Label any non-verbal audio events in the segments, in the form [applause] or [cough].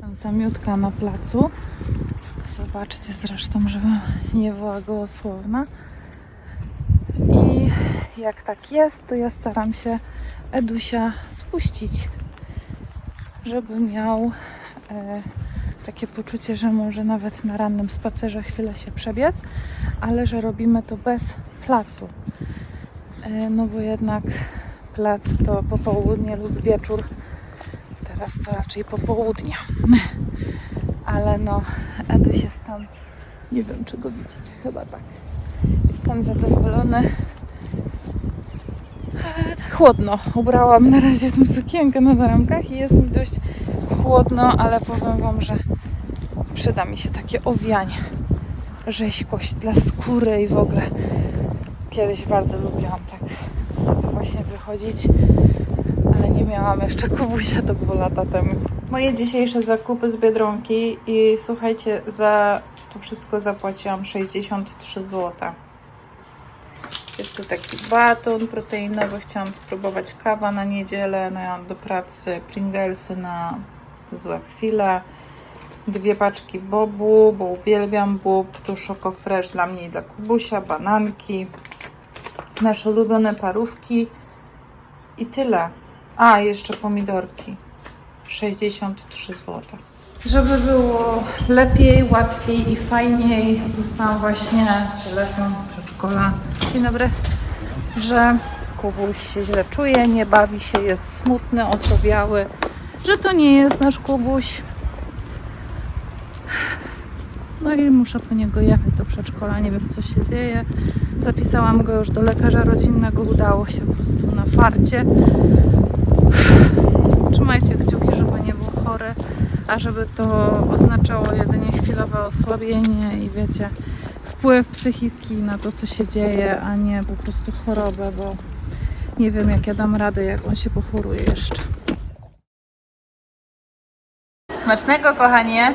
Jestem samiutka na placu. Zobaczcie zresztą, żebym nie była gołosłowna. I jak tak jest, to ja staram się Edusia spuścić, żeby miał e, takie poczucie, że może nawet na rannym spacerze chwilę się przebiec, ale że robimy to bez placu. E, no bo jednak plac to popołudnie lub wieczór. Teraz to raczej popołudnie. [laughs] Ale no, Eduś jest tam, nie wiem czy go widzicie, chyba tak. Jestem zadowolony. E, Chłodno. Ubrałam na razie tę sukienkę na ramkach i jest mi dość chłodno, ale powiem Wam, że przyda mi się takie owianie. Rzeźkość dla skóry i w ogóle. Kiedyś bardzo lubiłam tak sobie właśnie wychodzić, ale nie miałam jeszcze kubusia, to było lata temu. Moje dzisiejsze zakupy z Biedronki i słuchajcie, za to wszystko zapłaciłam 63 zł. Jest tu taki baton proteinowy, chciałam spróbować kawa na niedzielę, na, do pracy, Pringlesy na złe chwile, dwie paczki bobu, bo uwielbiam bób, tu Choco Fresh dla mnie i dla Kubusia, bananki, nasze ulubione parówki i tyle. A, jeszcze pomidorki. 63 zł. Żeby było lepiej, łatwiej i fajniej, dostałam właśnie telefon z przedszkola. Dzień dobry. Że Kubuś się źle czuje, nie bawi się, jest smutny, osobiały, że to nie jest nasz Kubuś. No i muszę po niego jechać do przedszkola, nie wiem co się dzieje. Zapisałam go już do lekarza rodzinnego, udało się po prostu na farcie. Trzymajcie kciuki, żeby nie był chory, a żeby to oznaczało jedynie chwilowe osłabienie i wiecie, wpływ psychiki na to, co się dzieje, a nie po prostu chorobę, bo nie wiem, jak ja dam radę, jak on się pochoruje jeszcze. Smacznego, kochanie!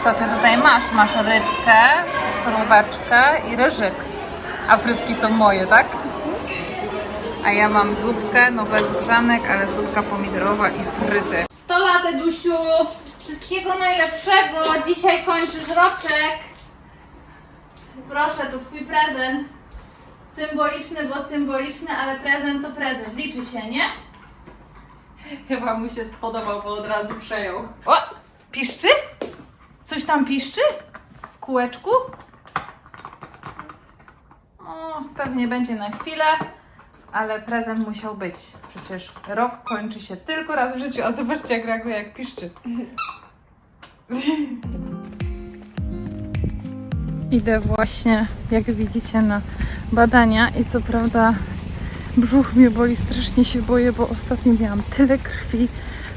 Co ty tutaj masz? Masz rybkę, suróweczkę i ryżyk. A frytki są moje, tak? A ja mam zupkę, no bez grzanek, ale zupka pomidorowa i fryty. 100 lat, Edusiu! Wszystkiego najlepszego! Dzisiaj kończysz roczek! Proszę, to twój prezent. Symboliczny, bo symboliczny, ale prezent to prezent. Liczy się, nie? Chyba mu się spodobał, bo od razu przejął. O! Piszczy? Coś tam piszczy? W kółeczku? O, pewnie będzie na chwilę, ale prezent musiał być. Przecież rok kończy się tylko raz w życiu, a zobaczcie jak reaguje, jak piszczy. Idę właśnie, jak widzicie, na badania i co prawda brzuch mnie boli, strasznie się boję, bo ostatnio miałam tyle krwi,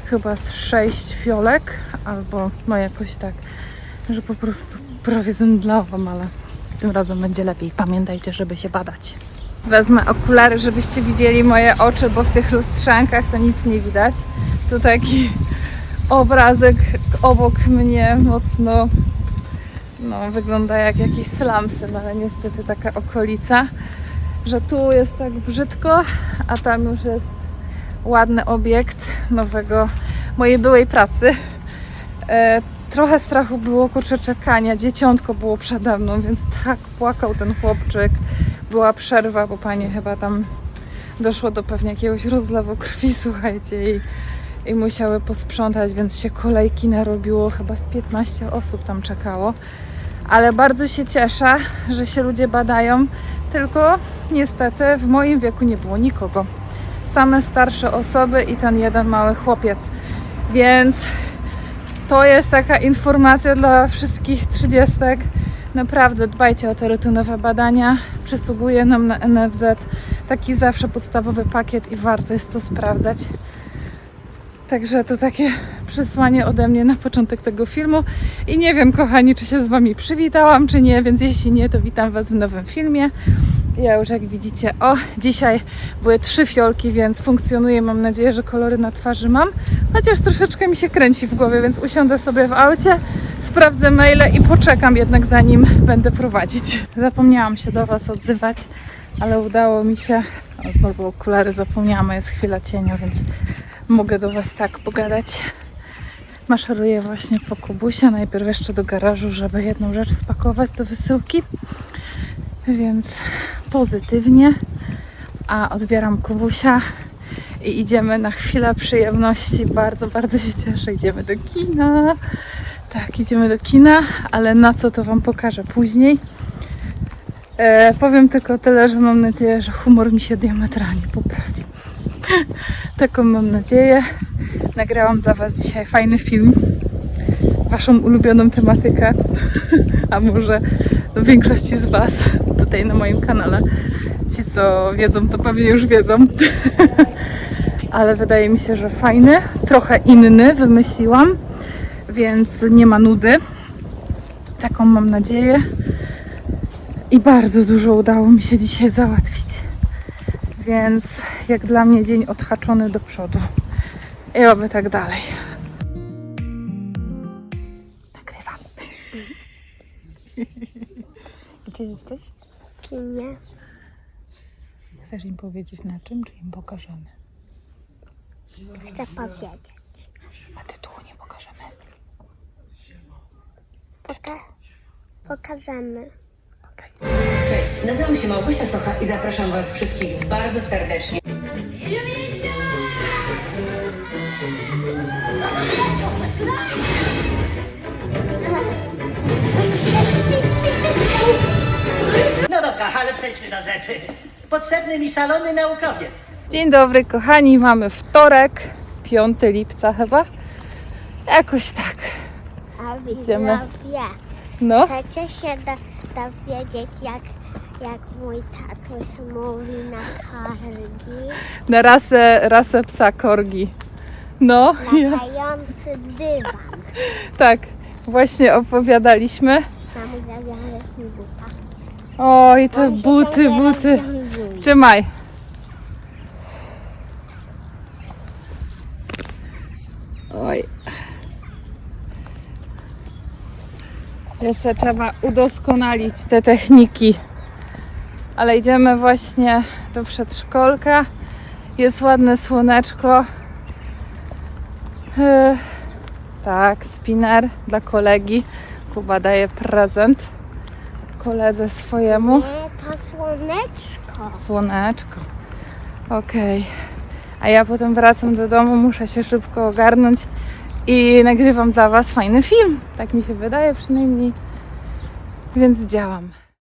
chyba z sześć fiolek, albo no jakoś tak, że po prostu prawie zemdlałam, ale tym razem będzie lepiej. Pamiętajcie, żeby się badać. Wezmę okulary, żebyście widzieli moje oczy, bo w tych lustrzankach to nic nie widać. Tu taki obrazek obok mnie mocno no, wygląda jak jakiś slumsy, no, ale niestety taka okolica że tu jest tak brzydko, a tam już jest ładny obiekt nowego mojej byłej pracy. E, trochę strachu było kurczę czekania, dzieciątko było przede mną, więc tak płakał ten chłopczyk. Była przerwa, bo panie chyba tam doszło do pewnie jakiegoś rozlewu krwi, [laughs] słuchajcie, i, i musiały posprzątać, więc się kolejki narobiło, chyba z 15 osób tam czekało. Ale bardzo się cieszę, że się ludzie badają, tylko niestety w moim wieku nie było nikogo. Same starsze osoby i ten jeden mały chłopiec. Więc to jest taka informacja dla wszystkich trzydziestek. Naprawdę dbajcie o te rutynowe badania. Przysługuje nam na NFZ taki zawsze podstawowy pakiet i warto jest to sprawdzać. Także to takie przesłanie ode mnie na początek tego filmu. I nie wiem, kochani, czy się z Wami przywitałam, czy nie, więc jeśli nie, to witam Was w nowym filmie. Ja już jak widzicie, o, dzisiaj były trzy fiolki, więc funkcjonuje. Mam nadzieję, że kolory na twarzy mam. Chociaż troszeczkę mi się kręci w głowie, więc usiądę sobie w aucie, sprawdzę maile i poczekam jednak zanim będę prowadzić. Zapomniałam się do Was odzywać, ale udało mi się. O, znowu okulary zapomniałam, jest chwila cienia, więc mogę do Was tak pogadać. Maszeruję właśnie po Kubusia, najpierw jeszcze do garażu, żeby jedną rzecz spakować do wysyłki. Więc pozytywnie. A odbieram Kubusia i idziemy na chwilę przyjemności. Bardzo, bardzo się cieszę. Idziemy do kina. Tak, idziemy do kina, ale na co to Wam pokażę później. E, powiem tylko tyle, że mam nadzieję, że humor mi się diametralnie poprawi. [laughs] Taką mam nadzieję. Nagrałam dla Was dzisiaj fajny film. Waszą ulubioną tematykę. [laughs] A może większości z Was tutaj na moim kanale. Ci, co wiedzą, to pewnie już wiedzą. [laughs] Ale wydaje mi się, że fajny, trochę inny wymyśliłam, więc nie ma nudy. Taką mam nadzieję. I bardzo dużo udało mi się dzisiaj załatwić. Więc jak dla mnie dzień odhaczony do przodu. I oby tak dalej. Gdzie jesteś? kinie. Chcesz im powiedzieć na czym, czy im pokażemy? Chcę powiedzieć. A tytułu nie pokażemy. Poka pokażemy. Cześć, nazywam się Małgosia Socha i zapraszam Was wszystkich bardzo serdecznie. Ale przejdźmy do rzeczy. Potrzebny mi szalony naukowiec. Dzień dobry, kochani. Mamy wtorek, 5 lipca chyba. Jakoś tak. A Idziemy. widzowie, No, chcecie się do, dowiedzieć, jak, jak mój tatuś mówi na kargi? na rasę, rasę psa korgi. No, ja, Latający dywan. tak. Właśnie opowiadaliśmy. Mam zawiarek mi buta. Oj, te buty, buty. Trzymaj. Oj. Jeszcze trzeba udoskonalić te techniki. Ale idziemy właśnie do przedszkolka. Jest ładne słoneczko. Yy, tak, spinner dla kolegi. Kuba daje prezent koledze swojemu. Nie, to słoneczko. Słoneczko. Okej. A ja potem wracam do domu, muszę się szybko ogarnąć i nagrywam dla Was fajny film. Tak mi się wydaje przynajmniej. Więc działam.